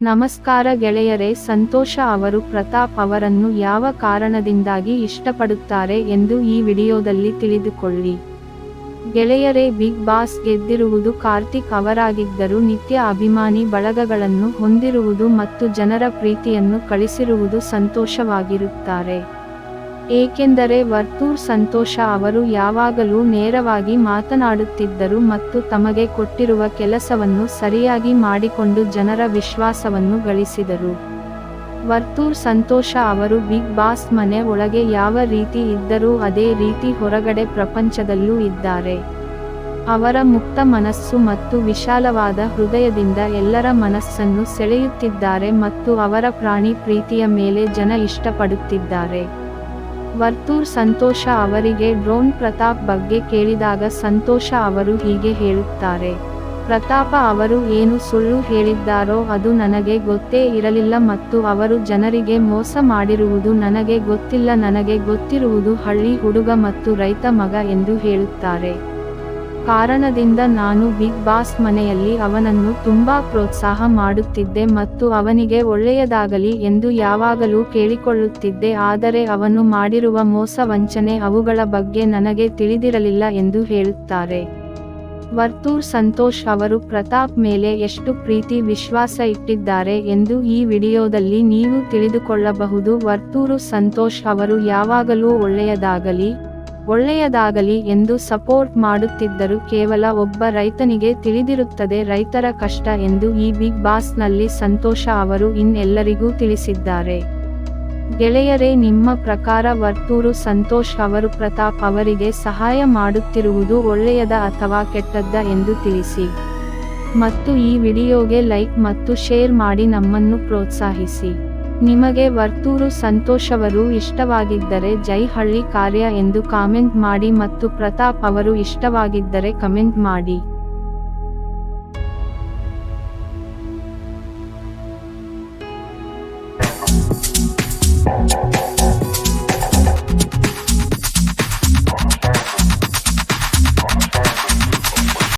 ನಮಸ್ಕಾರ ಗೆಳೆಯರೇ, ಸಂತೋಷ ಅವರು ಪ್ರತಾಪ್ ಅವರನ್ನು ಯಾವ ಕಾರಣದಿಂದಾಗಿ ಇಷ್ಟಪಡುತ್ತಾರೆ ಎಂದು ಈ ವಿಡಿಯೋದಲ್ಲಿ ತಿಳಿದುಕೊಳ್ಳಿ. ಗೆಳೆಯರೇ, ಬಿಗ್ ಬಾಸ್ ಗೆದ್ದಿರುವುದು ಕಾರ್ತಿಕ್ ಅವರಾಗಿದ್ದರೂ ನಿತ್ಯ ಅಭಿಮಾನಿ ಬಳಗಗಳನ್ನು ಹೊಂದಿರುವುದು ಮತ್ತು ಜನರ ಪ್ರೀತಿಯನ್ನು ಕಳಿಸಿರುವುದು ಸಂತೋಷವಾಗಿರುತ್ತಾರೆ. ಏಕೆಂದರೆ ವರ್ತೂರ್ ಸಂತೋಷ ಅವರು ಯಾವಾಗಲೂ ನೇರವಾಗಿ ಮಾತನಾಡುತ್ತಿದ್ದರು ಮತ್ತು ತಮಗೆ ಕೊಟ್ಟಿರುವ ಕೆಲಸವನ್ನು ಸರಿಯಾಗಿ ಮಾಡಿಕೊಂಡು ಜನರ ವಿಶ್ವಾಸವನ್ನು ಗಳಿಸಿದರು. ವರ್ತೂರ್ ಸಂತೋಷ ಅವರು ಬಿಗ್ ಬಾಸ್ ಮನೆ ಒಳಗೆ ಯಾವ ರೀತಿ ಇದ್ದರೂ ಅದೇ ರೀತಿ ಹೊರಗಡೆ ಪ್ರಪಂಚದಲ್ಲೂ ಇದ್ದಾರೆ. ಅವರ ಮುಕ್ತ ಮನಸ್ಸು ಮತ್ತು ವಿಶಾಲವಾದ ಹೃದಯದಿಂದ ಎಲ್ಲರ ಮನಸ್ಸನ್ನು ಸೆಳೆಯುತ್ತಿದ್ದಾರೆ ಮತ್ತು ಅವರ ಪ್ರಾಣಿ ಪ್ರೀತಿಯ ಮೇಲೆ ಜನ ಇಷ್ಟಪಡುತ್ತಿದ್ದಾರೆ. ವರ್ತೂರ್ ಸಂತೋಷ ಅವರಿಗೆ ಡ್ರೋನ್ ಪ್ರತಾಪ್ ಬಗ್ಗೆ ಕೇಳಿದಾಗ ಸಂತೋಷ ಅವರು ಹೀಗೆ ಹೇಳುತ್ತಾರೆ. ಪ್ರತಾಪ ಅವರು ಏನು ಸುಳ್ಳು ಹೇಳಿದ್ದಾರೋ ಅದು ನನಗೆ ಗೊತ್ತೇ ಇರಲಿಲ್ಲ ಮತ್ತು ಅವರು ಜನರಿಗೆ ಮೋಸ ಮಾಡಿರುವುದು ನನಗೆ ಗೊತ್ತಿಲ್ಲ, ನನಗೆ ಗೊತ್ತಿರುವುದು ಹಳ್ಳಿ ಹುಡುಗ ಮತ್ತು ರೈತ ಮಗ ಎಂದು ಹೇಳುತ್ತಾರೆ. ಕಾರಣದಿಂದ ನಾನು ಬಿಗ್ ಬಾಸ್ ಮನೆಯಲ್ಲಿ ಅವನನ್ನು ತುಂಬಾ ಪ್ರೋತ್ಸಾಹ ಮಾಡುತ್ತಿದ್ದೆ ಮತ್ತು ಅವನಿಗೆ ಒಳ್ಳೆಯದಾಗಲಿ ಎಂದು ಯಾವಾಗಲೂ ಕೇಳಿಕೊಳ್ಳುತ್ತಿದ್ದೆ, ಆದರೆ ಅವನು ಮಾಡಿರುವ ಮೋಸ ವಂಚನೆ ಅವುಗಳ ಬಗ್ಗೆ ನನಗೆ ತಿಳಿದಿರಲಿಲ್ಲ ಎಂದು ಹೇಳುತ್ತಾರೆ. ವರ್ತೂರ್ ಸಂತೋಷ್ ಅವರು ಪ್ರತಾಪ್ ಮೇಲೆ ಎಷ್ಟು ಪ್ರೀತಿ ವಿಶ್ವಾಸ ಇಟ್ಟಿದ್ದಾರೆ ಎಂದು ಈ ವಿಡಿಯೋದಲ್ಲಿ ನೀವು ತಿಳಿದುಕೊಳ್ಳಬಹುದು. ವರ್ತೂರು ಸಂತೋಷ್ ಅವರು ಯಾವಾಗಲೂ ಒಳ್ಳೆಯದಾಗಲಿ ಒಳ್ಳೆಯದಾಗಲಿ ಎಂದು ಸಪೋರ್ಟ್ ಮಾಡುತ್ತಿದ್ದರು ಕೇವಲ ಒಬ್ಬ ರೈತನಿಗೆ ತಿಳಿದಿರುತ್ತದೆ ರೈತರ ಕಷ್ಟ ಎಂದು ಈ ಬಿಗ್ ಬಾಸ್ನಲ್ಲಿ ಸಂತೋಷ ಅವರು ಇನ್ನೆಲ್ಲರಿಗೂ ತಿಳಿಸಿದ್ದಾರೆ. ಗೆಳೆಯರೇ, ನಿಮ್ಮ ಪ್ರಕಾರ ವರ್ತೂರು ಸಂತೋಷ್ ಅವರು ಪ್ರತಾಪ್ ಅವರಿಗೆ ಸಹಾಯ ಮಾಡುತ್ತಿರುವುದು ಒಳ್ಳೆಯದ ಅಥವಾ ಕೆಟ್ಟದ್ದ ಎಂದು ತಿಳಿಸಿ. ಮತ್ತು ಈ ವಿಡಿಯೋಗೆ ಲೈಕ್ ಮತ್ತು ಶೇರ್ ಮಾಡಿ ನಮ್ಮನ್ನು ಪ್ರೋತ್ಸಾಹಿಸಿ. ನಿಮಗೆ ವರ್ತೂರು ಸಂತೋಷವರು ಇಷ್ಟವಾಗಿದ್ದರೆ ಜೈ ಹಳ್ಳಿ ಕಾರ್ಯ ಎಂದು ಕಾಮೆಂಟ್ ಮಾಡಿ ಮತ್ತು ಪ್ರತಾಪ್ ಅವರು ಇಷ್ಟವಾಗಿದ್ದರೆ ಕಮೆಂಟ್ ಮಾಡಿ.